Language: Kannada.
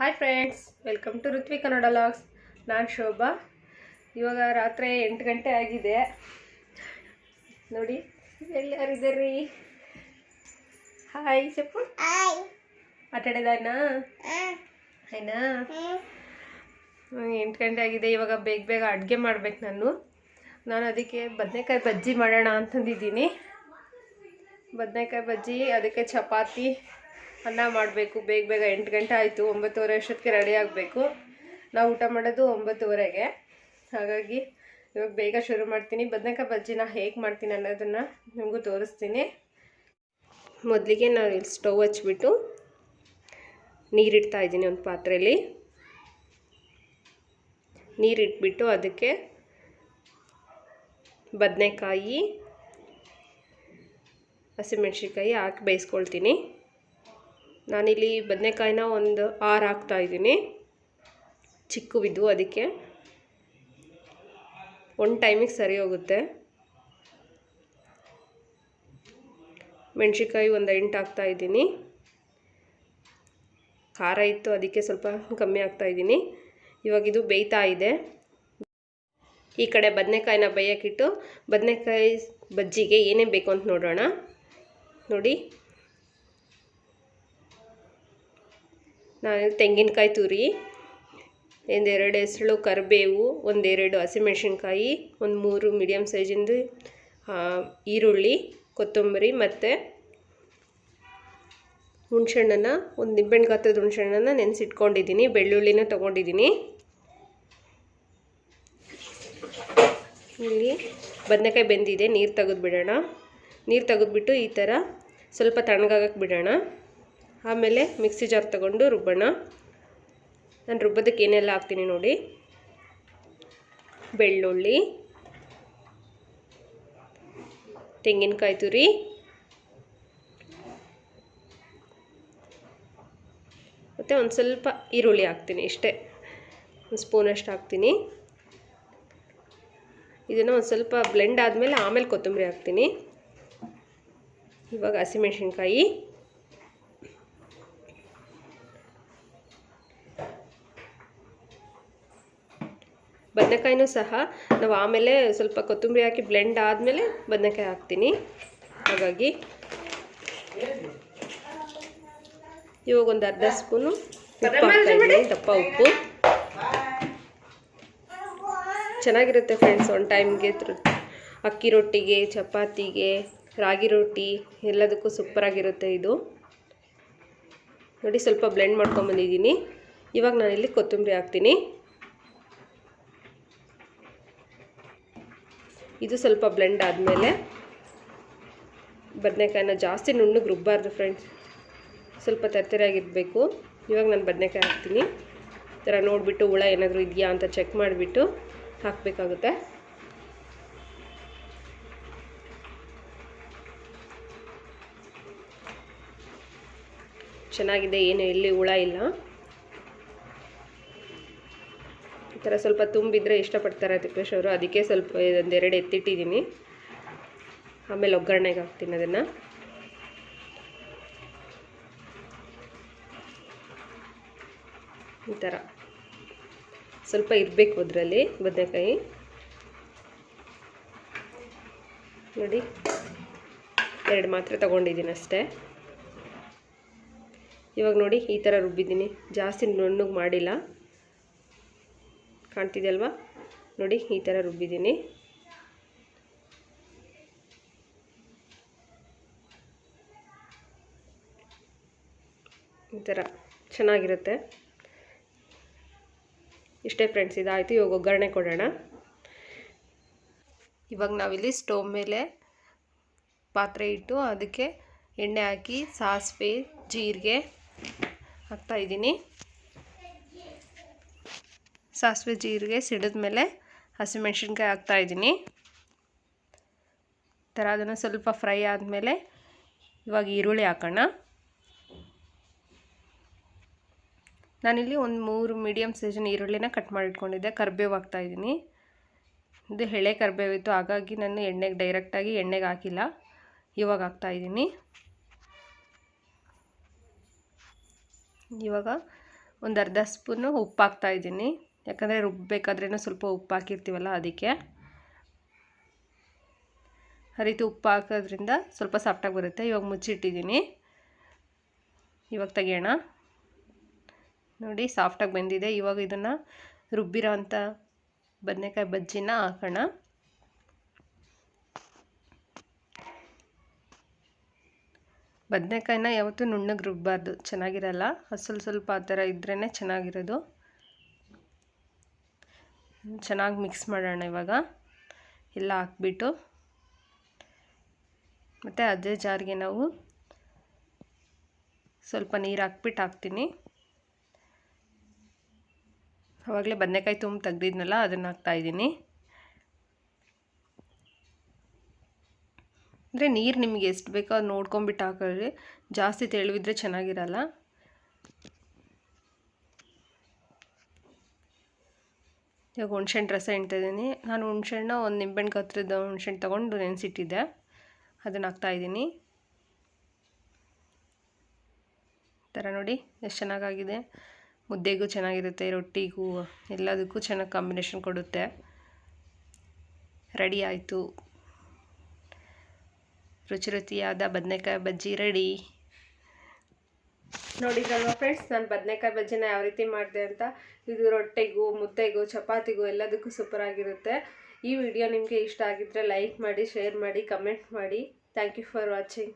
Hi friends welcome to Ruthvi Kannada logs ನಾನು ಶೋಭಾ. ಇವಾಗ ರಾತ್ರಿ ಎಂಟು ಗಂಟೆ ಆಗಿದೆ. ನೋಡಿ ಎಲ್ಲಾರಿದ್ದೀರಿ ಹಾಯ್ ಚಪ್ಪು ಆಟ ಆಡಿದಾಯ್ನಾ ಆಯ್ನಾ ಎಂಟು ಗಂಟೆ ಆಗಿದೆ ಇವಾಗ ಬೇಗ ಬೇಗ ಅಡುಗೆ ಮಾಡ್ಬೇಕು ನಾನು. ನಾನು ಅದಕ್ಕೆ ಬದನೆಕಾಯಿ ಬಜ್ಜಿ ಮಾಡೋಣ ಅಂತಂದಿದ್ದೀನಿ. ಬದನೆಕಾಯಿ ಬಜ್ಜಿ ಅದಕ್ಕೆ ಚಪಾತಿ ಅನ್ನ ಮಾಡಬೇಕು. ಬೇಗ ಬೇಗ ಎಂಟು ಗಂಟೆ ಆಯಿತು. ಒಂಬತ್ತುವರೆ ಅಷ್ಟೊತ್ತಿಗೆ ರೆಡಿ ಆಗಬೇಕು. ನಾವು ಊಟ ಮಾಡೋದು ಒಂಬತ್ತುವರೆಗೆ. ಹಾಗಾಗಿ ಇವಾಗ ಬೇಗ ಶುರು ಮಾಡ್ತೀನಿ. ಬದನೆಕಾಯಿ ಬಜ್ಜಿನ ಹೇಗೆ ಮಾಡ್ತೀನಿ ಅನ್ನೋದನ್ನು ನಿಮಗೂ ತೋರಿಸ್ತೀನಿ. ಮೊದಲಿಗೆ ನಾನು ಇಲ್ಲಿ ಸ್ಟವ್ ಹಚ್ಬಿಟ್ಟು ನೀರಿಡ್ತಾ ಇದ್ದೀನಿ ಒಂದು ಪಾತ್ರೆಯಲ್ಲಿ ನೀರಿಟ್ಬಿಟ್ಟು ಅದಕ್ಕೆ ಬದನೆಕಾಯಿ, ಹಸಿಮೆಣ್ಸಿನ್ಕಾಯಿ ಹಾಕಿ ಬೇಯಿಸ್ಕೊಳ್ತೀನಿ. ನಾನಿಲ್ಲಿ ಬದನೆಕಾಯಿನ ಒಂದು ಆರು ಹಾಕ್ತಾ ಇದ್ದೀನಿ. ಚಿಕ್ಕವಿದ್ದು ಅದಕ್ಕೆ. ಒಂದು ಟೈಮಿಗೆ ಸರಿ ಹೋಗುತ್ತೆ. ಮೆಣಸಿನ್ಕಾಯಿ ಒಂದು ಎಂಟು ಹಾಕ್ತಾ ಇದ್ದೀನಿ. ಖಾರ ಇತ್ತು, ಅದಕ್ಕೆ ಸ್ವಲ್ಪ ಕಮ್ಮಿ ಆಗ್ತಾ ಇದ್ದೀನಿ. ಇವಾಗ ಇದು ಬೇಯ್ತಾ ಇದೆ. ಈ ಕಡೆ ಬದನೆಕಾಯಿನ ಬೇಯಕ್ಕಿಟ್ಟು ಬದನೆಕಾಯಿ ಬಜ್ಜಿಗೆ ಏನೇನು ಬೇಕು ಅಂತ ನೋಡೋಣ. ನೋಡಿ. ನಾನು ತೆಂಗಿನಕಾಯಿ ತುರಿ, ಒಂದೆರಡು ಹೆಸರು ಕರಿಬೇವು, ಒಂದೆರಡು ಹಸಿಮೆಣ್ಸಿನ್ಕಾಯಿ, ಒಂದು ಮೂರು ಮೀಡಿಯಮ್ ಸೈಜಿಂದು ಈರುಳ್ಳಿ, ಕೊತ್ತಂಬರಿ ಮತ್ತು ಹುಣ್ಸೆಹಣ್ಣನ್ನು, ಒಂದು ನಿಂಬೆಹಣ್ಣು ಗಾತ್ರದ ಹುಣ್ಸೆಹಣ್ಣನ್ನು ನೆನೆಸಿಟ್ಕೊಂಡಿದ್ದೀನಿ, ಬೆಳ್ಳುಳ್ಳಿನ ತೊಗೊಂಡಿದ್ದೀನಿ. ಇಲ್ಲಿ ಬದನೆಕಾಯಿ ಬೆಂದಿದೆ, ನೀರು ತೆಗೆದು ಬಿಡೋಣ ನೀರು ತೆಗೆದ್ಬಿಟ್ಟು ಈ ಥರ ಸ್ವಲ್ಪ ತಣ್ಣಗಾಗಕ್ಕೆ ಬಿಡೋಣ. ಆಮೇಲೆ ಮಿಕ್ಸಿ ಜಾರ್ ತಗೊಂಡು ರುಬ್ಬೋಣ. ನಾನು ರುಬ್ಬೋದಕ್ಕೆ ಏನೆಲ್ಲ ಹಾಕ್ತೀನಿ ನೋಡಿ. ಬೆಳ್ಳುಳ್ಳಿ. ತೆಂಗಿನಕಾಯಿ ತುರಿ. ಮತ್ತು ಒಂದು ಸ್ವಲ್ಪ ಈರುಳ್ಳಿ ಹಾಕ್ತೀನಿ ಇಷ್ಟೇ. ಒಂದು ಸ್ಪೂನಷ್ಟು ಹಾಕ್ತೀನಿ. ಇದನ್ನು ಒಂದು ಸ್ವಲ್ಪ ಬ್ಲೆಂಡ್ ಆದಮೇಲೆ ಆಮೇಲೆ ಕೊತ್ತಂಬರಿ ಹಾಕ್ತೀನಿ. ಇವಾಗ ಹಸಿಮೆಣ್ಸಿನ್ಕಾಯಿ. ಬದನೆಕಾಯಿನೂ ಸಹ ನಾವು ಆಮೇಲೆ ಸ್ವಲ್ಪ ಕೊತ್ತಂಬರಿ ಹಾಕಿ ಬ್ಲೆಂಡ್ ಆದಮೇಲೆ ಬದನೆಕಾಯಿ ಹಾಕ್ತೀನಿ. ಹಾಗಾಗಿ ಇವಾಗ ಒಂದು ಅರ್ಧ ಸ್ಪೂನು ಉಪ್ಪು ಹಾಕ್ತಾಯಿದ್ದೀನಿ ದಪ್ಪ ಉಪ್ಪು. ಚೆನ್ನಾಗಿರುತ್ತೆ ಫ್ರೆಂಡ್ಸ್ ಒನ್ ಟೈಮ್ಗೆ ಅಕ್ಕಿ ರೊಟ್ಟಿಗೆ, ಚಪಾತಿಗೆ, ರಾಗಿ ರೊಟ್ಟಿ, ಎಲ್ಲದಕ್ಕೂ ಸೂಪರಾಗಿರುತ್ತೆ ಇದು. ನೋಡಿ ಸ್ವಲ್ಪ ಬ್ಲೆಂಡ್ ಮಾಡ್ಕೊಂಬಂದಿದ್ದೀನಿ ಇವಾಗ ನಾನಿಲ್ಲಿ ಕೊತ್ತಂಬರಿ ಹಾಕ್ತೀನಿ. ಇದು ಸ್ವಲ್ಪ ಬ್ಲೆಂಡ್ ಆದಮೇಲೆ ಬದನೆಕಾಯಿನ ಜಾಸ್ತಿ ನುಣ್ಣಗೆ ರುಬ್ಬಾರ್ದು ಫ್ರೆಂಡ್ಸ್ ಸ್ವಲ್ಪ ತರ್ತರಾಗಿರಬೇಕು. ಇವಾಗ ನಾನು ಬದನೆಕಾಯಿ ಹಾಕ್ತೀನಿ. ಥರ ನೋಡಿಬಿಟ್ಟು ಹುಳ ಏನಾದರೂ ಇದೆಯಾ ಅಂತ ಚೆಕ್ ಮಾಡಿಬಿಟ್ಟು ಹಾಕಬೇಕಾಗುತ್ತೆ. ಚೆನ್ನಾಗಿದೆ ಏನು ಎಲ್ಲಿ ಹುಳ ಇಲ್ಲ. ಈ ಥರ ಸ್ವಲ್ಪ ತುಂಬಿದ್ರೆ ಇಷ್ಟಪಡ್ತಾರೆ ತಿಪ್ಪೇಶ್ ಅವರು. ಅದಕ್ಕೆ ಸ್ವಲ್ಪ ಒಂದೆರಡು ಎತ್ತಿಟ್ಟಿದ್ದೀನಿ ಆಮೇಲೆ ಒಗ್ಗರಣೆಗೆ ಹಾಕ್ತೀನಿ ಅದನ್ನು. ಈ ಥರ. ಸ್ವಲ್ಪ ಇರಬೇಕು ಅದರಲ್ಲಿ ಬದನೆಕಾಯಿ. ನೋಡಿ, ಎರಡು ಮಾತ್ರ ತೊಗೊಂಡಿದ್ದೀನಿ ಅಷ್ಟೇ. ಇವಾಗ ನೋಡಿ ಈ ಥರ ರುಬ್ಬಿದ್ದೀನಿ. ಜಾಸ್ತಿ ನುಣ್ಣಗೆ ಮಾಡಿಲ್ಲ. ಕಾಣ್ತಿದೆಯಲ್ವಾ? ನೋಡಿ, ಈ ಥರ ರುಬ್ಬಿದ್ದೀನಿ. ಈ ಥರ ಚೆನ್ನಾಗಿರುತ್ತೆ. ಇಷ್ಟೇ ಫ್ರೆಂಡ್ಸ್ ಇದಾಯಿತು. ಇವಾಗ ಒಗ್ಗರಣೆ ಕೊಡೋಣ. ಇವಾಗ ನಾವಿಲ್ಲಿ ಸ್ಟೋವ್ ಮೇಲೆ ಪಾತ್ರೆ ಇಟ್ಟು ಅದಕ್ಕೆ ಎಣ್ಣೆ ಹಾಕಿ, ಸಾಸಿವೆ, ಜೀರಿಗೆ ಹಾಕ್ತಾಯಿದ್ದೀನಿ ಸಾಸಿವೆ ಜೀರಿಗೆ ಸಿಡಿದ ಮೇಲೆ ಹಸಿಮೆಣ್ಸಿನ್ಕಾಯಿ ಹಾಕ್ತಾಯಿದ್ದೀನಿ ಥರ ಅದನ್ನು ಸ್ವಲ್ಪ ಫ್ರೈ ಆದಮೇಲೆ ಇವಾಗ ಈರುಳ್ಳಿ ಹಾಕೋಣ. ನಾನಿಲ್ಲಿ ಒಂದು ಮೂರು ಮೀಡಿಯಮ್ ಸೈಜಿನ ಈರುಳ್ಳಿನ ಕಟ್ ಮಾಡಿಟ್ಕೊಂಡಿದ್ದೆ. ಕರ್ಬೇವು ಹಾಕ್ತಾಯಿದ್ದೀನಿ ಇದು ಎಳೆ ಇತ್ತು ಹಾಗಾಗಿ ನಾನು ಎಣ್ಣೆಗೆ ಡೈರೆಕ್ಟಾಗಿ ಎಣ್ಣೆಗೆ ಹಾಕಿಲ್ಲ. ಇವಾಗ ಹಾಕ್ತಾಯಿದ್ದೀನಿ ಇವಾಗ ಒಂದು ಅರ್ಧ ಸ್ಪೂನು ಉಪ್ಪು ಹಾಕ್ತಾ ಇದ್ದೀನಿ. ಯಾಕಂದರೆ ರುಬ್ಬಬೇಕಾದ್ರೂ ಸ್ವಲ್ಪ ಉಪ್ಪು ಹಾಕಿರ್ತೀವಲ್ಲ ಅದಕ್ಕೆ. ಆ ರೀತಿ ಉಪ್ಪು ಹಾಕೋದ್ರಿಂದ ಸ್ವಲ್ಪ ಸಾಫ್ಟಾಗಿ ಬರುತ್ತೆ. ಇವಾಗ ಮುಚ್ಚಿಟ್ಟಿದ್ದೀನಿ. ಇವಾಗ ತೆಗೆಯೋಣ. ನೋಡಿ ಸಾಫ್ಟಾಗಿ ಬಂದಿದೆ. ಇವಾಗ ಇದನ್ನು ರುಬ್ಬಿರೋ ಅಂಥ ಬದನೆಕಾಯಿ ಬಜ್ಜಿನ ಹಾಕೋಣ. ಬದನೆಕಾಯಿನ ಯಾವತ್ತೂ ನುಣ್ಣಗೆ ರುಬ್ಬಾರ್ದು. ಚೆನ್ನಾಗಿರಲ್ಲ. ಸ್ವಲ್ಪ ಸ್ವಲ್ಪ ಆ ಥರ ಇದ್ರೇ ಚೆನ್ನಾಗಿರೋದು. ಚೆನ್ನಾಗಿ ಮಿಕ್ಸ್ ಮಾಡೋಣ ಇವಾಗ. ಎಲ್ಲ ಹಾಕ್ಬಿಟ್ಟು. ಮತ್ತು ಅದೇ ಜಾರಿಗೆ ನಾವು ಸ್ವಲ್ಪ ನೀರು ಹಾಕ್ಬಿಟ್ಟು ಹಾಕ್ತೀನಿ. ಆವಾಗಲೇ ಬದನೆಕಾಯಿ ತುಂಬ ತೆಗ್ದಿದ್ನಲ್ಲ, ಅದನ್ನು ಹಾಕ್ತಾಯಿದ್ದೀನಿ ಅಂದರೆ ನೀರು ನಿಮಗೆ ಎಷ್ಟು ಬೇಕೋ ಅದು ನೋಡ್ಕೊಂಬಿಟ್ಟು ಹಾಕಿದ್ರೆ ಜಾಸ್ತಿ ತೆಳುವಿದ್ರೆ ಚೆನ್ನಾಗಿರಲ್ಲ. ಇವಾಗ ಹುಣ್ಸೆಹಣ್ಣು ರಸ ಇದ್ದೀನಿ. ನಾನು ಹುಣ್ಸೆಹಣ್ಣು ಒಂದು ನಿಂಬೆಹಣ್ಣು ಕತ್ರದ ಹುಣ್ಸೆಹಣ್ಣು ತೊಗೊಂಡು ನೆನೆಸಿಟ್ಟಿದ್ದೆ ಅದನ್ನು ಹಾಕ್ತಾಯಿದ್ದೀನಿ ಥರ ನೋಡಿ, ಎಷ್ಟು ಚೆನ್ನಾಗಾಗಿದೆ. ಮುದ್ದೆಗೂ ಚೆನ್ನಾಗಿರುತ್ತೆ, ರೊಟ್ಟಿಗೂ, ಎಲ್ಲದಕ್ಕೂ ಚೆನ್ನಾಗಿ ಕಾಂಬಿನೇಷನ್ ಕೊಡುತ್ತೆ. ರೆಡಿ ಆಯಿತು. ರುಚಿ ರುಚಿಯಾದ ಬದನೆಕಾಯಿ ಬಜ್ಜಿ ರೆಡಿ. ನೋಡಿದ್ರಲ್ವ ಫ್ರೆಂಡ್ಸ್ ನಾನು ಬದನೆಕಾಯಿ ಬಜ್ಜಿನ ಯಾವ ರೀತಿ ಮಾಡಿದೆ ಅಂತ, ಇದು ರೊಟ್ಟೆಗೂ, ಮುದ್ದೆಗೂ, ಚಪಾತಿಗೂ ಎಲ್ಲದಕ್ಕೂ ಸೂಪರ್ ಆಗಿರುತ್ತೆ. ಈ ವಿಡಿಯೋ ನಿಮಗೆ ಇಷ್ಟ ಆಗಿದ್ದರೆ ಲೈಕ್ ಮಾಡಿ ಶೇರ್ ಮಾಡಿ ಕಮೆಂಟ್ ಮಾಡಿ. Thank you for watching